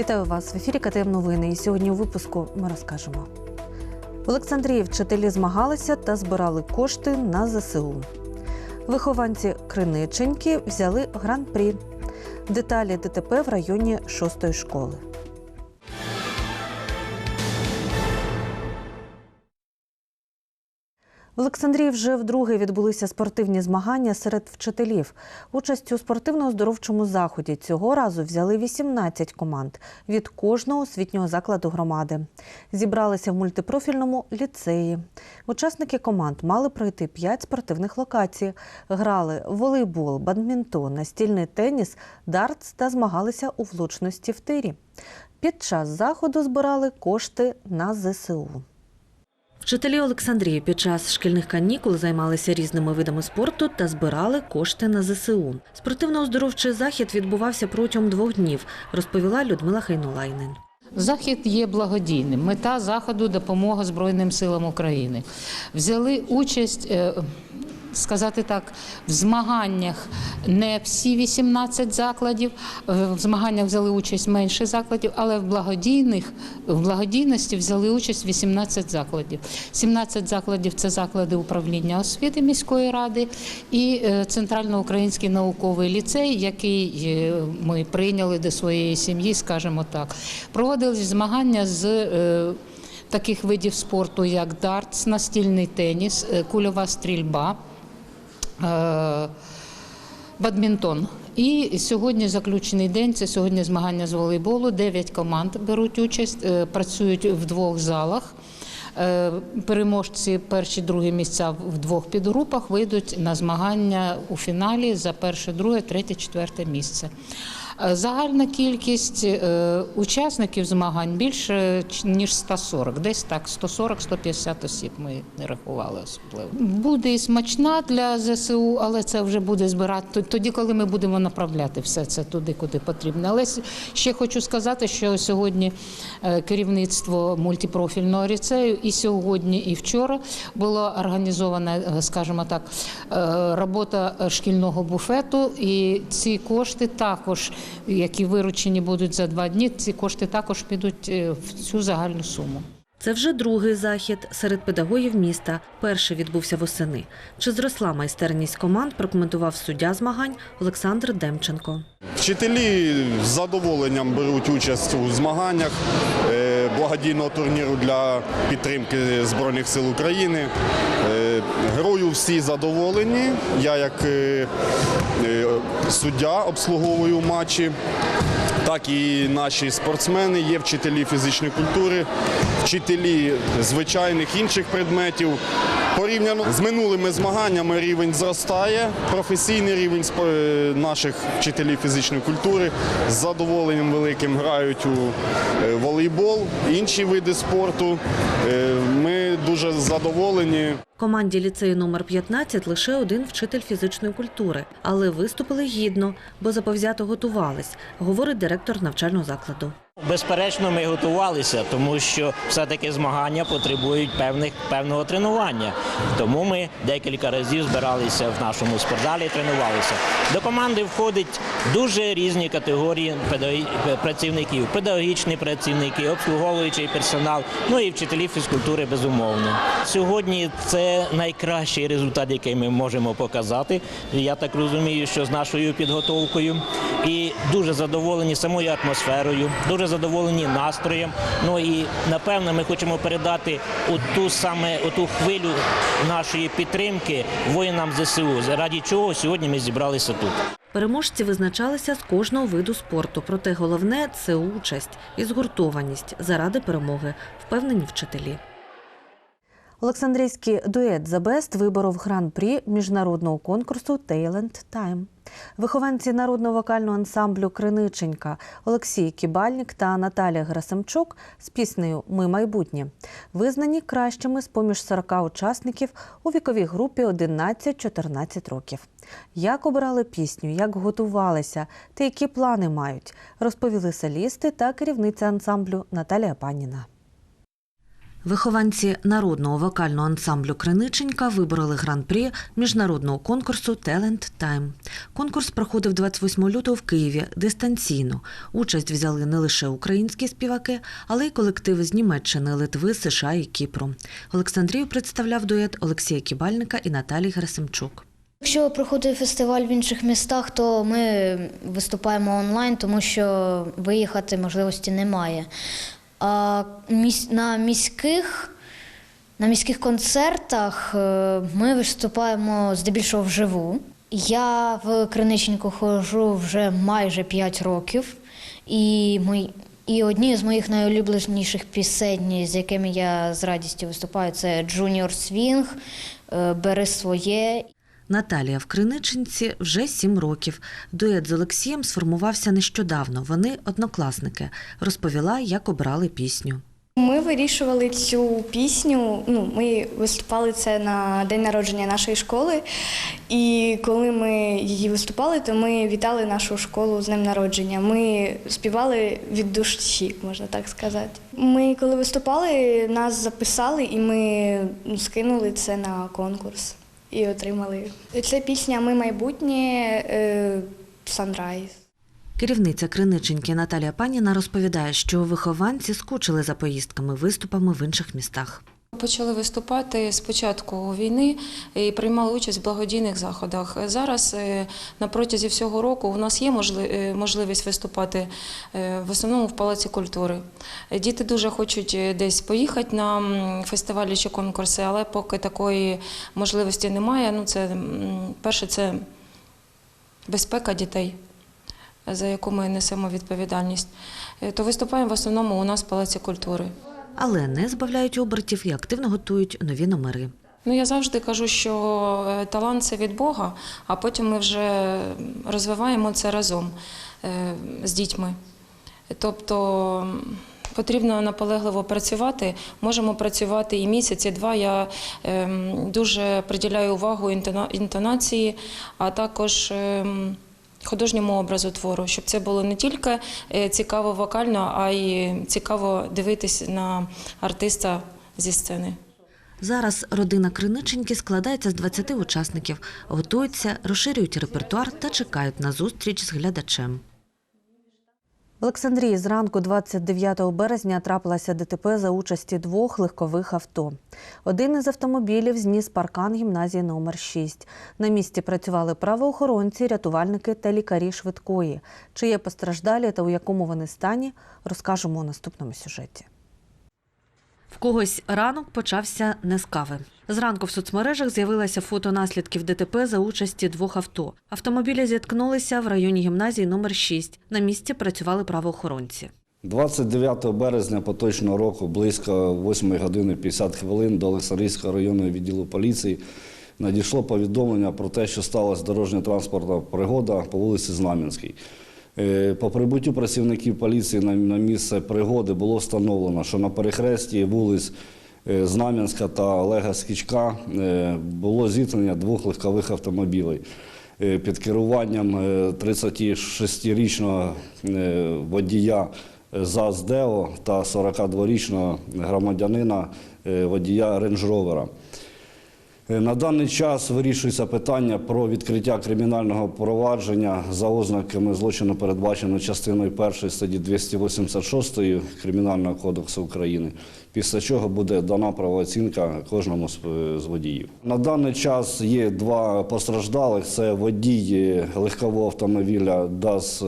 Вітаю вас в ефірі КТМ Новини. І сьогодні у випуску ми розкажемо. В Олександрії вчителі змагалися та збирали кошти на ЗСУ. Вихованці Криниченьки взяли гран-прі. Деталі ДТП в районі шостої школи. Олександрії вже вдруге відбулися спортивні змагання серед вчителів. Участь у спортивно-оздоровчому заході цього разу взяли 18 команд від кожного освітнього закладу громади. Зібралися в мультипрофільному ліцеї. Учасники команд мали пройти 5 спортивних локацій. Грали волейбол, бадмінтон, настільний теніс, дартс та змагалися у влучності в тирі. Під час заходу збирали кошти на ЗСУ. Вчителі Олександрії під час шкільних канікул займалися різними видами спорту та збирали кошти на ЗСУ. Спортивно-оздоровчий захід відбувався протягом двох днів, розповіла Людмила Хайнулайнин. Захід є благодійним. Мета заходу допомога Збройним силам України. Взяли участь. Сказати так, в змаганнях не всі 18 закладів, в змаганнях взяли участь менше закладів, але в благодійних в благодійності взяли участь 18 закладів. 17 закладів це заклади управління освіти міської ради і е, Центральноукраїнський науковий ліцей, який е, ми прийняли до своєї сім'ї, скажімо так. Проводились змагання з е, таких видів спорту, як дартс, настільний теніс, кульова стрільба. Е, Бадмінтон. І сьогодні заключений день. Це сьогодні змагання з волейболу. Дев'ять команд беруть участь, е, працюють в двох залах. Е, Переможці перші другі місця в двох підгрупах вийдуть на змагання у фіналі за перше, друге, третє, четверте місце. Е, Загальна кількість е, учасників змагань більше ніж 140, десь так 140-150 осіб. Ми не рахували особливо. Буде і смачна для ЗСУ, але це вже буде збирати тоді, коли ми будемо направляти все це туди, куди потрібно. Але ще хочу сказати, що сьогодні е, керівництво мультипрофільного ліцею і сьогодні, і вчора була організована, скажімо так, робота шкільного буфету, і ці кошти також, які виручені будуть за два дні, ці кошти також підуть е, в цю загальну суму. Це вже другий захід серед педагогів міста. Перший відбувся восени. Чи зросла майстерність команд, прокоментував суддя змагань Олександр Демченко. Вчителі з задоволенням беруть участь у змаганнях е, благодійного турніру для підтримки Збройних сил України. Е, Герою всі задоволені. Я як е, е, суддя обслуговую матчі. Так і наші спортсмени, є вчителі фізичної культури, вчителі звичайних інших предметів. Порівняно з минулими змаганнями рівень зростає. Професійний рівень е, наших вчителів фізичної культури з задоволенням великим грають у е, волейбол, інші види спорту. Е, Ми дуже задоволені. Команді ліцею номер 15 лише один вчитель фізичної культури, але виступили гідно, бо заповзято готувались, говорить директор навчального закладу. Безперечно, ми готувалися, тому що все-таки змагання потребують певних певного тренування. Тому ми декілька разів збиралися в нашому спортзалі, тренувалися. До команди входить дуже різні категорії працівників: педагогічні працівники, обслуговуючий персонал, ну і вчителі фізкультури, безумовно. Сьогодні це найкращий результат, який ми можемо показати. Я так розумію, що з нашою підготовкою і дуже задоволені самою атмосферою, дуже задоволені настроєм. Ну і напевно ми хочемо передати оту саме оту хвилю нашої підтримки воїнам ЗСУ, заради чого сьогодні ми зібралися тут. Переможці визначалися з кожного виду спорту, проте головне це участь і згуртованість заради перемоги, впевнені вчителі. Олександрійський дует «The Best» виборов гран-прі міжнародного конкурсу «Talent Time». Вихованці народного вокального ансамблю Криниченька Олексій Кібальник та Наталія Герасимчук з піснею Ми майбутнє визнані кращими з поміж 40 учасників у віковій групі 11-14 років. Як обирали пісню, як готувалися та які плани мають, розповіли солісти та керівниця ансамблю Наталія Паніна. Вихованці народного вокального ансамблю Криниченька вибороли гран-прі міжнародного конкурсу Talent Time. Конкурс проходив 28 лютого в Києві дистанційно. Участь взяли не лише українські співаки, але й колективи з Німеччини, Литви, США і Кіпру. Олександрію представляв дует Олексія Кібальника і Наталії Герасимчук. Якщо проходить фестиваль в інших містах, то ми виступаємо онлайн, тому що виїхати можливості немає. На міських, на міських концертах е, ми виступаємо здебільшого вживу. Я в Криниченьку ходжу вже майже 5 років, і, мої, і одні з моїх найулюбленіших пісень, з якими я з радістю виступаю, це Junior Swing, е, Бери своє Наталія в Криничинці вже сім років. Дует з Олексієм сформувався нещодавно. Вони однокласники. Розповіла, як обрали пісню. Ми вирішували цю пісню. Ну, ми виступали це на день народження нашої школи. І коли ми її виступали, то ми вітали нашу школу з днем народження. Ми співали від душі, можна так сказати. Ми, коли виступали, нас записали, і ми ну, скинули це на конкурс і отримали. Це пісня Ми майбутнє Санрайз. Керівниця Криниченьки Наталія Паніна розповідає, що вихованці скучили за поїздками, виступами в інших містах. Почали виступати з початку війни і приймали участь в благодійних заходах. Зараз е, на протязі всього року у нас є е, можливість виступати е, в основному в Палаці культури. Діти дуже хочуть десь поїхати на фестивалі чи конкурси, але поки такої можливості немає. Ну, це перше, це безпека дітей, за яку ми несемо відповідальність. То виступаємо в основному у нас в Палаці культури. Але не збавляють обертів і активно готують нові номери. Ну, я завжди кажу, що е, талант це від Бога, а потім ми вже розвиваємо це разом е, з дітьми. Тобто потрібно наполегливо працювати. Можемо працювати і місяць, і два. Я ем, дуже приділяю увагу інтона- інтонації, а також ем, художньому образу твору, щоб це було не тільки е, цікаво вокально, а й цікаво дивитись на артиста зі сцени. Зараз родина Криниченьки складається з 20 учасників, готуються, розширюють репертуар та чекають на зустріч з глядачем. В Олександрії зранку 29 березня трапилася ДТП за участі двох легкових авто. Один із автомобілів зніс паркан гімназії номер 6. На місці працювали правоохоронці, рятувальники та лікарі швидкої. Чи є постраждалі та у якому вони стані, розкажемо у наступному сюжеті. В когось ранок почався не з кави. Зранку в соцмережах з'явилося фото наслідків ДТП за участі двох авто. Автомобілі зіткнулися в районі гімназії номер 6. На місці працювали правоохоронці. 29 березня поточного року, близько 8 години 50 хвилин до Олександрійського районного відділу поліції надійшло повідомлення про те, що сталася дорожньо-транспортна пригода по вулиці Знам'янській. Е, По прибуттю працівників поліції на, місце пригоди було встановлено, що на перехресті вулиць е, Знам'янська та Олега Скічка е, було зіткнення двох легкових автомобілів. Е, Під керуванням е, 36-річного е, водія ЗАЗ Део та 42-річного громадянина водія Рейндж-Ровера. Е, На даний час вирішується питання про відкриття кримінального провадження за ознаками злочину, передбачено частиною 1 статті 286 Кримінального кодексу України, після чого буде дана правооцінка кожному з е, водіїв. На даний час є два постраждалих: це водій е, легкового автомобіля ДАЗ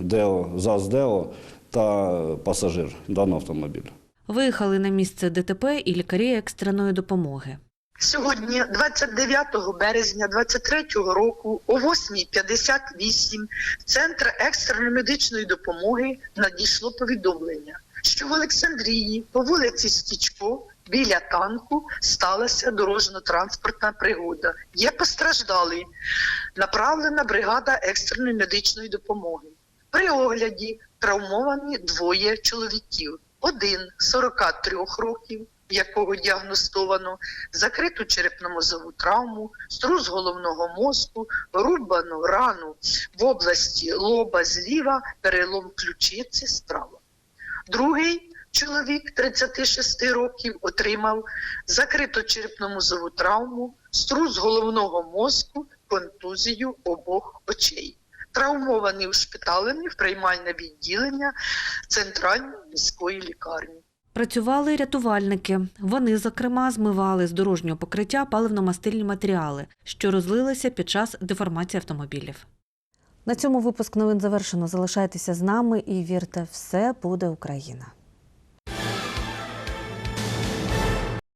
Део, ЗАЗ Део та пасажир даного автомобіля. Виїхали на місце ДТП і лікарі екстреної допомоги. Сьогодні, 29 березня 23-го року, о 8.58 в Центр екстреної медичної допомоги надійшло повідомлення, що в Олександрії по вулиці Стічко біля танку сталася дорожньо-транспортна пригода. Є постраждалі. Направлена бригада екстреної медичної допомоги. При огляді травмовані двоє чоловіків. Один 43 років, якого діагностовано закриту черепно-мозову травму, струс головного мозку, рубану рану в області лоба зліва, перелом ключиці справа. Другий Чоловік 36 років отримав закрито-черепно-мозову травму, струс головного мозку, контузію обох очей. Травмований ушпиталений в приймальне відділення Центральної міської лікарні. Працювали рятувальники. Вони, зокрема, змивали з дорожнього покриття паливно-мастильні матеріали, що розлилися під час деформації автомобілів. На цьому випуск новин завершено. Залишайтеся з нами і вірте, все буде Україна.